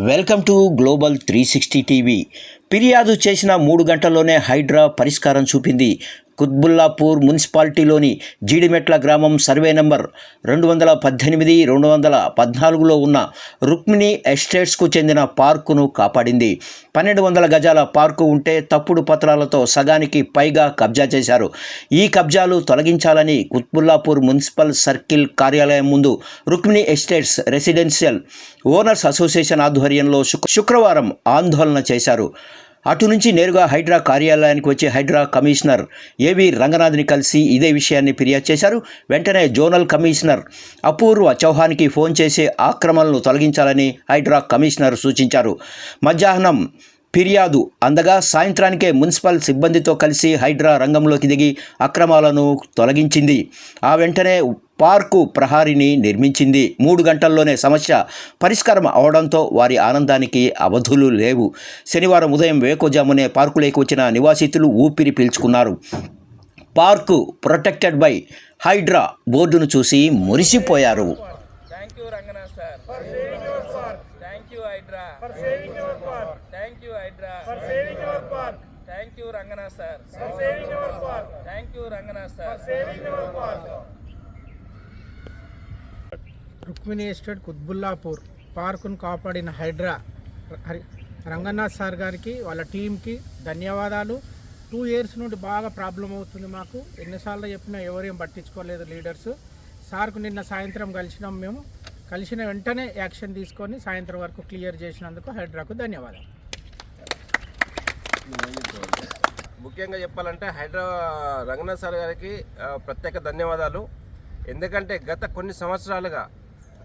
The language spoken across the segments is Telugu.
Welcome to Global 360 TV. ఫిర్యాదు చేసిన మూడు గంటల్లోనే హైడ్రా పరిష్కారం చూపింది. కుత్బుల్లాపూర్ మున్సిపాలిటీలోని జీడిమెట్ల గ్రామం సర్వే నంబర్ రెండు వందల పద్దెనిమిది రెండు వందల పద్నాలుగులో ఉన్న రుక్మిణి ఎస్టేట్స్కు చెందిన పార్కును కాపాడింది. పన్నెండు వందల గజాల పార్కు ఉంటే తప్పుడు పత్రాలతో సగానికి పైగా కబ్జా చేశారు. ఈ కబ్జాలు తొలగించాలని కుత్బుల్లాపూర్ మున్సిపల్ సర్కిల్ కార్యాలయం ముందు Rukmini estates residential owners association ఆధ్వర్యంలో శుక్- శుక్రవారం ఆందోళన చేశారు. అటు నుంచి నేరుగా హైడ్రా కార్యాలయానికి వచ్చి హైడ్రా కమిషనర్ ఏవి రంగనాథ్ని కలిసి ఇదే విషయాన్ని ఫిర్యాదు చేశారు. వెంటనే జోనల్ కమిషనర్ అపూర్వ చౌహాన్కి ఫోన్ చేసి ఆక్రమణలు తొలగించాలని హైడ్రా కమిషనర్ సూచించారు. మధ్యాహ్నం ఫిర్యాదు అందగా సాయంత్రానికే మున్సిపల్ సిబ్బందితో కలిసి హైడ్రా రంగంలోకి దిగి అక్రమాలను తొలగించింది. ఆ వెంటనే పార్కు ప్రహారిని నిర్మించింది. మూడు గంటల్లోనే సమస్య పరిష్కారం అవడంతో వారి ఆనందానికి అవధులు లేవు. శనివారం ఉదయం వేకోజామునే పార్కులోకి వచ్చిన నివాసితులు ఊపిరి పీల్చుకున్నారు. పార్కు ప్రొటెక్టెడ్ బై హైడ్రా బోర్డును చూసి మురిసిపోయారు. Thank you Ranganath sir. Thank you Hydraa. Thank you Hydraa. Thank you Ranganath sir. Thank Rukmini estate Kutbullapur పార్కును కాపాడిన హైడ్రా రంగనాథ్ సార్ గారికి వాళ్ళ టీంకి ధన్యవాదాలు. టూ ఇయర్స్ నుండి బాగా ప్రాబ్లం అవుతుంది మాకు. ఎన్నిసార్లు చెప్పినా ఎవరేం పట్టించుకోలేదు లీడర్స్. సార్కు నిన్న సాయంత్రం కలిసినాం మేము. కలిసిన వెంటనే యాక్షన్ తీసుకొని సాయంత్రం వరకు క్లియర్ చేసినందుకు హైడ్రాకు ధన్యవాదాలు. ముఖ్యంగా చెప్పాలంటే హైడ్రా రంగనాథ్ సార్ గారికి ప్రత్యేక ధన్యవాదాలు. ఎందుకంటే గత కొన్ని సంవత్సరాలుగా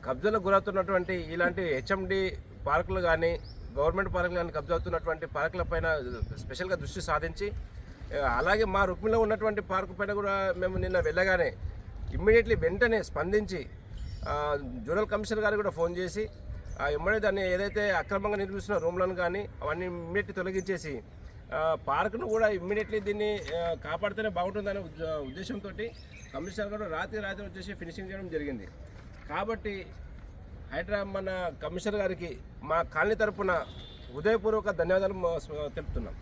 కబ్జాలకు గురవుతున్నటువంటి ఇలాంటి హెచ్ఎండి పార్కులు కానీ గవర్నమెంట్ పార్కులు కానీ కబ్జా అవుతున్నటువంటి పార్కుల పైన స్పెషల్గా దృష్టి సాధించి అలాగే మా రుక్మిలో ఉన్నటువంటి పార్కు పైన కూడా మేము నిన్న వెళ్ళగానే ఇమ్మీడియట్లీ వెంటనే స్పందించి ఆ, జోనల్ కమిషనర్ గారికి కూడా ఫోన్ చేసి ఆ ఎమ్మడే దాన్ని ఏదైతే అక్రమంగా నిర్మిస్తున్న రూమ్లను కానీ అవన్నీ ఇమ్మీడియట్లీ తొలగించేసి పార్కును కూడా ఇమ్మీడియట్లీ దీన్ని కాపాడితేనే బాగుంటుందనే ఉద్దేశంతో కమిషనర్ కూడా రాత్రి రాత్రి వచ్చేసి ఫినిషింగ్ చేయడం జరిగింది. కాబట్టి హైదరాబాద్ మన కమిషనర్ గారికి మా కాలనీ తరపున హృదయపూర్వక ధన్యవాదాలు మా- తెలుపుతున్నాం.